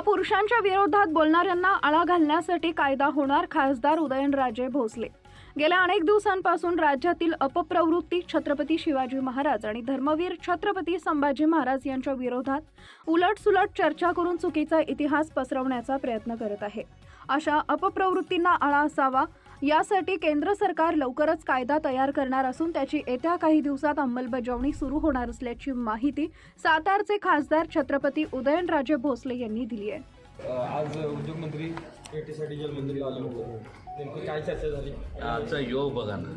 महापुरुषांच्या विरोधात बोलणाऱ्यांना आळा घालण्यासाठी कायदा होणार खासदार उदयनराजे भोसले. गेल्या अनेक दिवसांपासून राज्यातील अपप्रवृत्ती छत्रपती शिवाजी महाराज आणि धर्मवीर छत्रपती संभाजी महाराज यांच्या विरोधात उलटसुलट चर्चा करून चुकीचा इतिहास पसरवण्याचा प्रयत्न करत आहे. अशा अपप्रवृत्तींना आळा असावा यासाठी केंद्र सरकार लवकरच कायदा तयार करणार असून त्याची येत्या काही दिवसात अंमलबजावणी सुरू होणार असल्याची माहिती सातारचे खासदार छत्रपती उदयनराजे भोसले यांनी दिली आहे. आज उद्योगमंत्री भेटीसाठी जलमंत्री आले होते. नेमकं काय चर्चा झाली? आजचा योग बघा ना.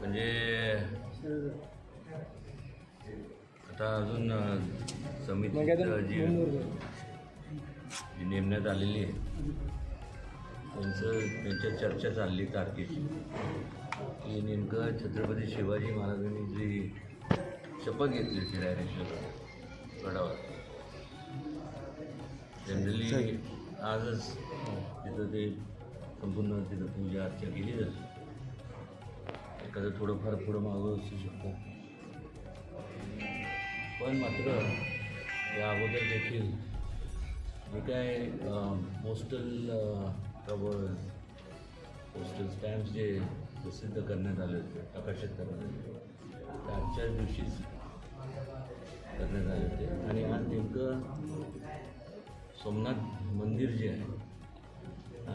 म्हणजे आता अजून समिती जी. जी नेमण्यात आलेली आहे. त्यांचं त्यांच्या चर्चा चालली तारखेची. की नेमकं छत्रपती शिवाजी महाराजांनी जी शपथ घेतली होती डायरेक्शन गडावर. जनरली आजच तिथं ते संपूर्ण तिथं पूजा अर्चा केली जाते. एखादं थोडंफार पुढं मागं असू शकतं. पण मात्र या अगोदर देखील जे काय पोस्टल कवर्स पोस्टल स्टॅम्प्स जे प्रसिद्ध करण्यात आले होते प्रकाशित करण्यात आले होते आजच्या दिवशीच करण्यात आले होते. आणि आज नेमकं सोमनाथ मंदिर जे आहे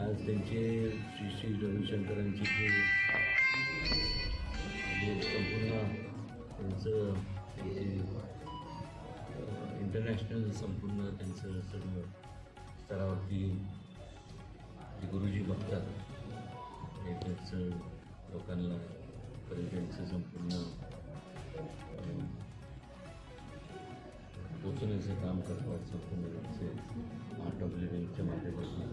आज त्यांचे श्री श्री रविशंकरांची जे संपूर्ण त्यांचं त्यांची इंटरनॅशनल संपूर्ण त्यांचं सगळं स्तरावरती जे गुरुजी बघतात. हे त्यांचं लोकांना पर्यटनचं संपूर्ण पोचण्याचं काम करतात संपूर्ण त्यांचे आर्ट ऑफ लिव्हिंगच्या माध्यमातून.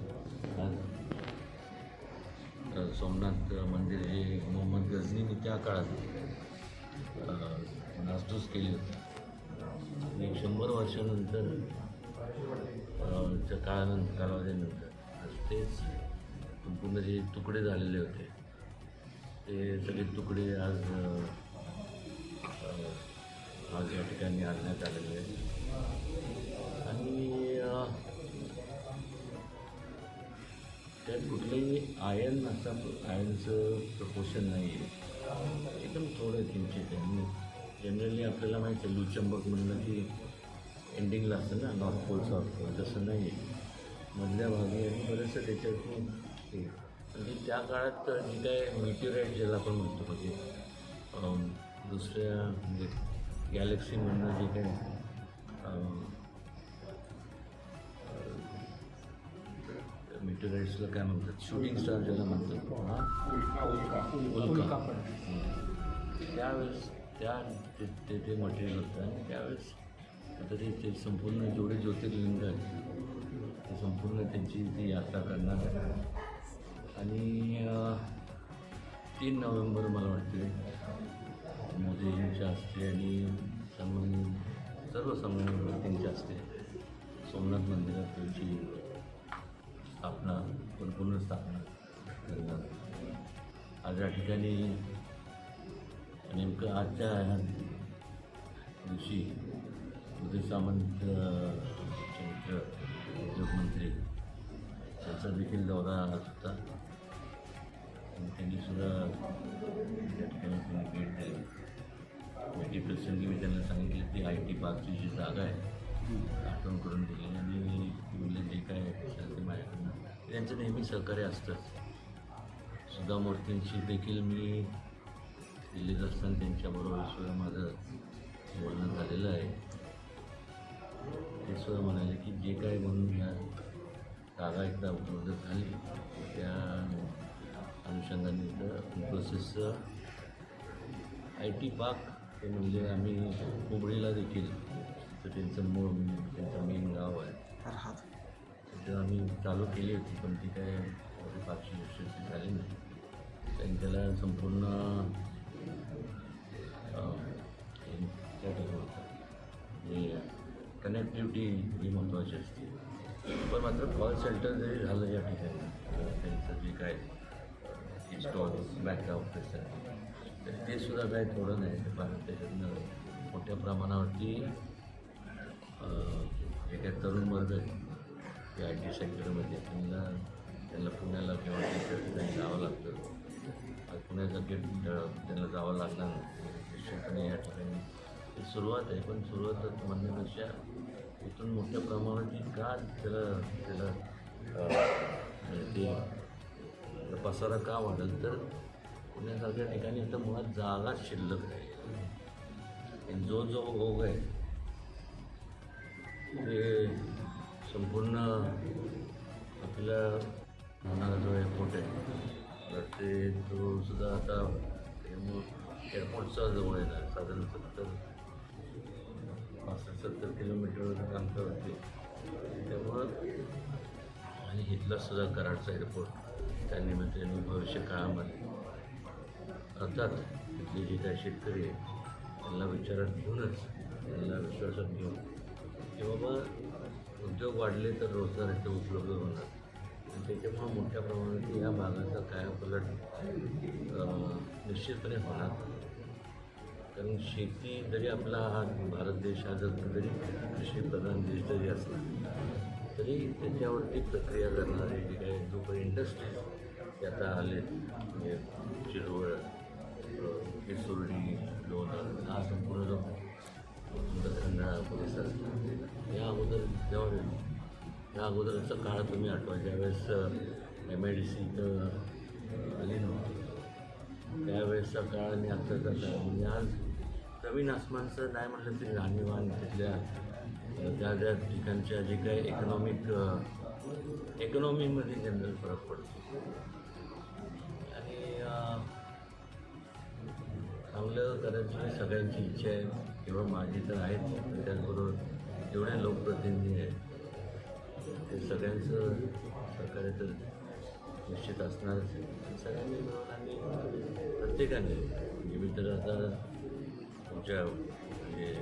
आज सोमनाथ मंदिर हे मोहम्मद गझनीने त्या काळात नासधूस केली होती. आणि एक शंभर वर्षानंतर काळानंतर कालावधीनंतर तेच संपूर्ण जे तुकडे झालेले होते ते सगळे तुकडे आज आज या ठिकाणी आणण्यात आलेले आहेत. आणि त्यात कुठलंही आयन असा आयनचं प्रपोशन नाही आहे एकदम थोडं किंचित त्यांनी म्हणजे जनरली आपल्याला माहिती आहे लुचंबक म्हणलं की एंडिंगला असतं ना नॉर्थ पोल साऊथ पोल तसं नाही आहे मधल्या भागी आणि बरेचसं त्याच्यातून म्हणजे त्या काळात जी काय मिट्युराईट ज्याला आपण म्हणतो म्हणजे दुसऱ्या म्हणजे गॅलेक्सीमधनं जे काय अम, मिटराईट्सला काय म्हणतात? शूटिंग स्टार ज्याला म्हणतात. हां उल्का. त्यावेळेस त्या ते ते ते मटेरियल होतं. आणि त्यावेळेस आता ते ते संपूर्ण जेवढे ज्योतिर्लिंग आहेत ते संपूर्ण त्यांची ती यात्रा करणार आहे आणि तीन नोव्हेंबर मला वाटते. मोदीजींच्या असते आणि सन्मान सर्व सन्मान व्यक्तींच्या असते सोमनाथ मंदिरात त्यांची स्थापना परिपूर्ण स्थापना करणार आज या ठिकाणी नेमकं आजच्या दिवशी उदय सामंत मित्र उद्योगमंत्री त्यांचा देखील दौरा होता त्यांनी सुद्धा या ठिकाणी भेट दिली भेटी प्रसंगी मी त्यांना सांगितलं की आय टी पार्कची जी जागा आहे आठवण करून दिली. आणि म्हणले जे काय असेल ते माझ्याकडनं. त्यांचं नेहमी सहकार्य असतंच सुधा मूर्तींची देखील मी दिल्लीत असताना त्यांच्याबरोबर सुद्धा माझं बोलणं झालेलं आहे. ते सुद्धा म्हणाले की जे काय म्हणून ह्या जागा एकदा उपलब्ध झाली त्या अनुषंगाने इथं इन्फोसिसचं आय टी पार्क ते म्हणजे आम्ही हुबळीला देखील तर त्यांचं मूळ त्यांचं मेन गाव आहे. तिथं आम्ही चालू केली होती पण ती काय फारशी यशस्वी झाली नाही. त्यांच्याला संपूर्ण हे म्हणतात म्हणजे कनेक्टिव्हिटी ही महत्त्वाची असते. पण मात्र कॉल सेंटर जरी झालं या ठिकाणी त्यांचं जे काय स्टॉल बॅक ऑफिस आहे. तर ते सुद्धा काय थोडं नाही ते त्याच्यातनं मोठ्या प्रमाणावरती अं, जे काही तरुण वर्ग आहे. ते आय टी सेक्टरमध्ये त्यांना त्यांना पुण्याला किंवा ठिकाणी जावं लागतं. पुण्याचं गेट त्यांना जावं लागणार नाही. निश्चितपणे या ठिकाणी. ही सुरुवात आहे पण सुरुवात म्हणण्यापेक्षा इथून मोठ्या प्रमाणात का त्याला त्याला ते पसारा का वाढेल तर पुण्यासारख्या ठिकाणी तर मुळात जागा शिल्लक आहे. जो जो ओघ आहे ते संपूर्ण आपल्या होणारा जो एअरपोर्ट आहे तर ते तो सुद्धा आता एअरपोर्टचा जवळ येणार साधारण सत्तर पासष्ट सत्तर किलोमीटरवर अंतर होते. त्यामुळं आणि इथला सुद्धा कराडचा एअरपोर्ट. त्या मी भविष्य काळामध्ये अर्थात इथले जे काही शेतकरी आहे त्यांना विचारात घेऊनच त्यांना विश्वासात घेऊन की बाबा उद्योग वाढले तर रोजगार इथे उपलब्ध होणार. आणि त्याच्यामुळं मोठ्या प्रमाणात या भागाचा कायापलट अं, निश्चितपणे होणार. कारण शेती जरी आपला हा भारत देश हा जर जरी कृषीप्रधान देश जरी असला तरी त्याच्यावरती प्रक्रिया करणारे जे काही जो काही इंडस्ट्री यात्रा आले म्हणजे चिरवळ सुरडी लोणार हा संपूर्ण जो खंडाळा परिसर या अगोदर जेव्हा या अगोदरचा काळ तुम्ही आठवा ज्यावेळेस एम आय डी सी इथं आली नव्हती. त्यावेळेसचा काळ आणि आत्ताचा काळ म्हणजे आज नवीन आसमानचं नाही म्हटलं तरी राहणीवान तिथल्या त्या त्या ठिकाणच्या जे काही इकॉनॉमिक इकॉनॉमीमध्ये जनरल फरक पडतो. चांगलं करायची सगळ्यांची इच्छा आहे. किंवा माझी तर आहेच त्याचबरोबर जेवढे लोकप्रतिनिधी आहेत ते सगळ्यांचं सहकार्य तर निश्चित असणारच आहे सगळ्यांनी मिळून आम्ही प्रत्येकाने म्हणजे मी तर आता तुमच्या म्हणजे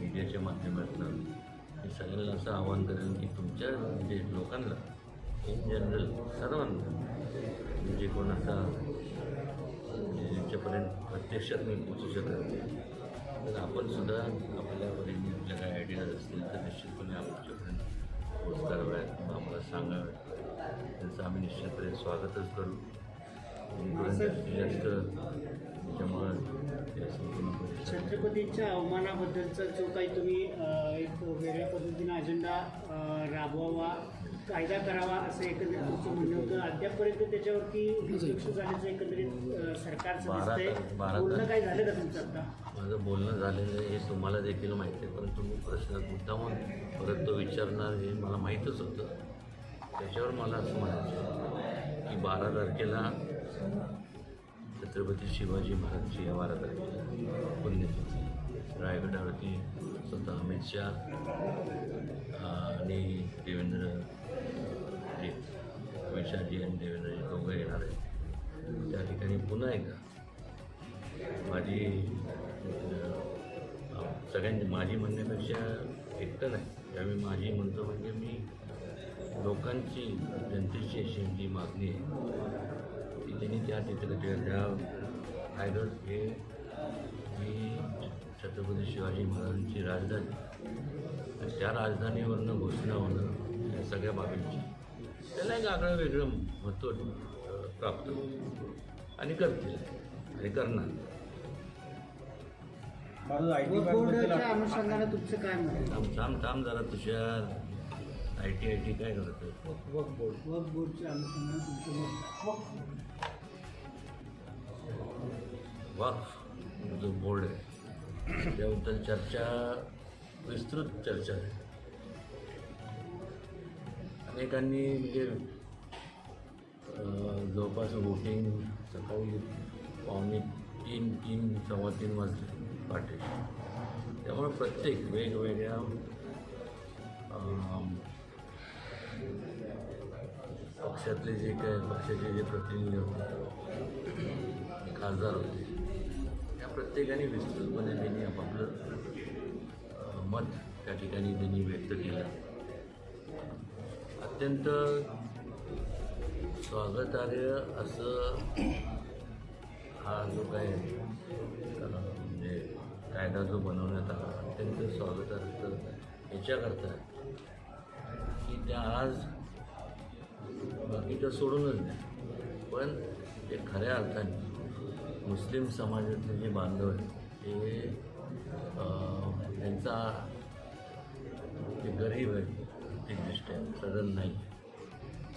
मीडियाच्या माध्यमातून मी सगळ्यांना असं आवाहन करेन की तुमच्या म्हणजे लोकांना इन जनरल सर्वांना म्हणजे कोण आता प्रत्यक्षात मी पोचू शकत नाही. तर आपण सुद्धा आपल्या परीने आपल्या काही आयडियाज असतील तर निश्चितपणे आमच्यापर्यंत पोचताव्यात किंवा आम्हाला सांगाव्यात त्यांचं आम्ही निश्चितपणे स्वागतच करू. छत्रपतींच्या अवमानाबद्दलचा जो काही तुम्ही एक वेगळ्या पद्धतीनं अजेंडा राबवावा कायदा करावा असं एकंदरीत तुमचं म्हणणं होतं. अद्यापपर्यंत त्याच्यावरती दुर्लक्ष झाल्याचं एकंदरीत सरकारचं दिसतंय. बारा बोलणं काय झालं का तुमचं आता? माझं बोलणं झालेलं आहे हे तुम्हाला देखील माहिती आहे. पण तुम्ही प्रश्न मुद्दामून परत तो विचारणार हे मला माहीतच होतं. त्याच्यावर मला असं म्हणायचं की बारा तारखेला छत्रपती शिवाजी महाराजची या आहे तारखेला पुण्यतिथी. रायगडावरती स्वतः अमित शहा आणि देवेंद्र अमित शहाजी आणि देवेंद्रजी दोघं येणार आहेत. त्या ठिकाणी पुन्हा एकदा माझी सगळ्यांनी माझी म्हणण्यापेक्षा एकटं नाही. त्यावेळी माझी म्हणतो म्हणजे मी लोकांची जनतेची अशी जी मागणी आहे. त्यांनी त्या ठिकाणी त्या त्या रायगड हे ही छत्रपती शिवाजी महाराजांची राजधानी. आणि त्या राजधानीवरनं घोषणा होणं या सगळ्या बाबींची त्याला एक आगळं वेगळं महत्त्व प्राप्त. आणि करतील. आणि करणार. अनुषंगानं तुमचं काय? थांब थांब थांब जरा Tushar. I T I T काय करत वक्फ बोर्डच्या अनुषंगानं तुमचं वाफ जो बोर्ड आहे त्याबद्दल चर्चा विस्तृत चर्चा आहे. अनेकांनी म्हणजे जवळपास वोटिंग सकाळी पावणे तीन तीन सव्वा तीन वाजले पाठे त्यामुळे प्रत्येक वेगवेगळ्या पक्षातले जे काय पक्षाचे जे प्रतिनिधी होते खासदार होते प्रत्येकाने विस्तृतपणे त्यांनी आपापलं मत त्या ठिकाणी त्यांनी व्यक्त केलं. अत्यंत स्वागतार्ह असं हा जो काय म्हणजे कायदा जो बनवण्यात आला अत्यंत स्वागतार्ह याच्याकरता की त्या आज बाकीचं सोडूनच द्या. पण ते खऱ्या अर्थाने मुस्लिम समाजातले जे बांधव आहेत ते त्यांचा जे गरीब आहे आर्थिकदृष्ट्या सदन नाही.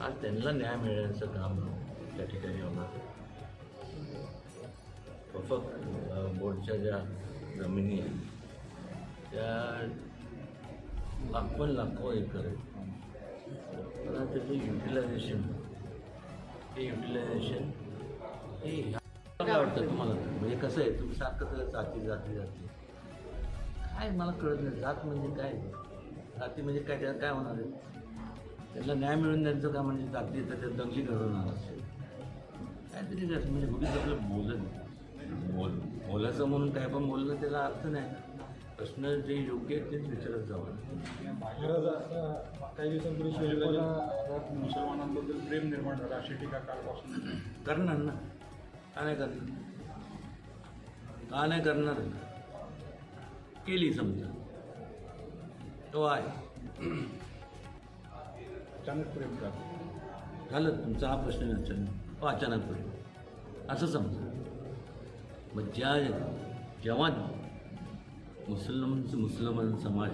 आज त्यांना न्याय मिळण्याचं काम त्या ठिकाणी होणार फक्त बोर्डच्या ज्या जमिनी आहेत त्या लाखो लाखो एकर आहेत. पण त्याचं युटिलायझेशन ते युटिलायझेशन हे ह्या- काय वाटतं तुम्हाला? म्हणजे कसं आहे तुम्ही सारखं तर जाती जाती जाती. काय मला कळत नाही जात म्हणजे काय? जाती म्हणजे काय त्याला काय होणार आहे? त्यांना न्याय मिळून द्यायचं का म्हणजे जाती तर त्या दंगली घडवणार असेल काहीतरी जास्त म्हणजे उगीच आपलं बोलत बोल बोलायचं म्हणून काय पण बोलणं त्याला अर्थ नाही. प्रश्न जे योग्य आहे तेच विचारत जावं महाराज आता काही दिवसांपूर्वी मुसलमानांबद्दल प्रेम निर्माण झालं अशी टीका कालपासून. करणार ना. का नाही करणार. का नाही करणार केली समजा. तो आहे. अचानक प्रेम का? झालं तुमचा हा प्रश्न अचानक. अचानक पडेल असं समजा. मग ज्या जेव्हा मुसलमान मुसलमान समाज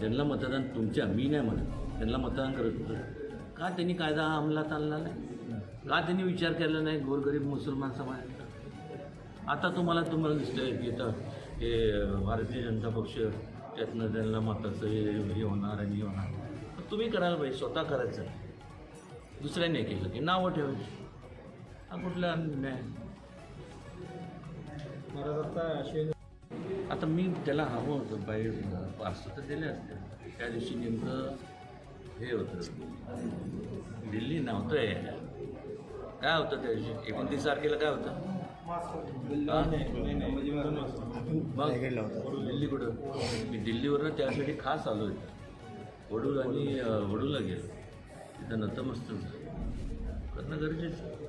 ज्यांना मतदान तुमच्या मी नाही म्हणत त्यांना मतदान करत होतं. का त्यांनी कायदा हा अंमलात आणला नाही? का त्यांनी विचार केला नाही गोरगरीब मुसलमान समाजाचा आता तुम्हाला तुम्हाला दिसतंय की आता हे भारतीय जनता पक्ष त्यातनं त्यांना मताचं हे हे होणार आणि हे होणार. तुम्ही करायला पाहिजे स्वतः करायचं. दुसऱ्याने केलं की नावं ठेवायची. हा कुठला न्याय महाराज आता शिवाजी आता मी त्याला हवं होतं बाहेर पार्सल तर दिले असते. त्या दिवशी नेमकं हे होतं. दिल्ली नव्हतं काय होतं त्या दिवशी एकोणतीस तारखेला काय होतं? मग? दिल्ली कुठं मी दिल्लीवरनं त्यासाठी खास आलो आहे. वडूल आणि अं, वडूला गेलो. तिथं नतमस्तक झालं. करणं गरजेचं